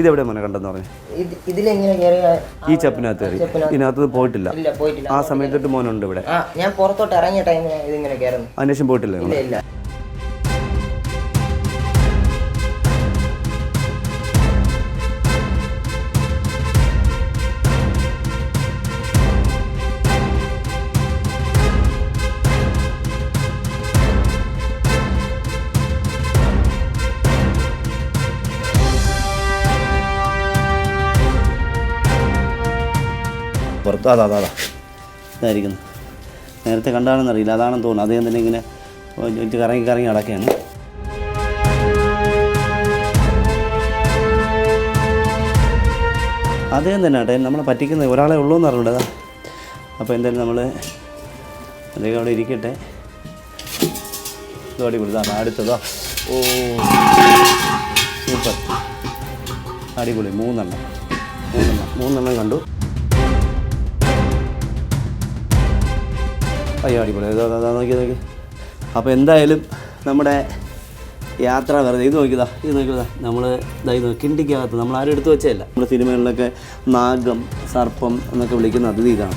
ഇതെവിടെ മോനെ കണ്ടെന്ന് പറഞ്ഞു? ഈ ചപ്പിനകത്ത് കയറി. ഇതിനകത്ത് പോയിട്ടില്ല. ആ സമയത്തൊട്ട് മോനുണ്ട് ഇവിടെ. ഞാൻ പുറത്തോട്ട് ഇറങ്ങിയ ടൈമിന് ഇതിങ്ങനെ കയറുന്നു. അതിനുശേഷം പോയിട്ടില്ല പുറത്ത്. അതാ അതാ ഇതായിരിക്കുന്നു. നേരത്തെ കണ്ടാണെന്ന് അറിയില്ല. അതാണെന്ന് തോന്നുന്നു. അദ്ദേഹം തന്നെ ഇങ്ങനെ കറങ്ങി കറങ്ങി നടക്കുകയാണ്. അദ്ദേഹം തന്നെ ആട്ടെ നമ്മളെ പറ്റിക്കുന്നത് ഒരാളെ ഉള്ളൂ എന്ന് അറിഞ്ഞൂടാ. അപ്പോൾ എന്തായാലും നമ്മൾ അദ്ദേഹം അവിടെ ഇരിക്കട്ടെ. ഇതോടെ കൊടുത്താണ് അടുത്തതോ. ഓ സൂപ്പർ. അടിപൊളി. മൂന്നെണ്ണം. മൂന്നെണ്ണം. മൂന്നെണ്ണം കണ്ടു. അയ്യോ അടിപൊളി. ഇതാ, നോക്കി നോക്കി അപ്പോൾ എന്തായാലും നമ്മുടെ യാത്ര വെറുതെ ഇത് നോക്കിയതാ ഇത് നോക്കിയതാ. നമ്മൾ ഇതായി കിണ്ടിക്കകത്ത്. നമ്മൾ ആരും എടുത്തു വെച്ചതല്ല നമ്മുടെ സിനിമകളിലൊക്കെ നാഗം സർപ്പം എന്നൊക്കെ വിളിക്കുന്ന അതിഥി ഇതാണ്.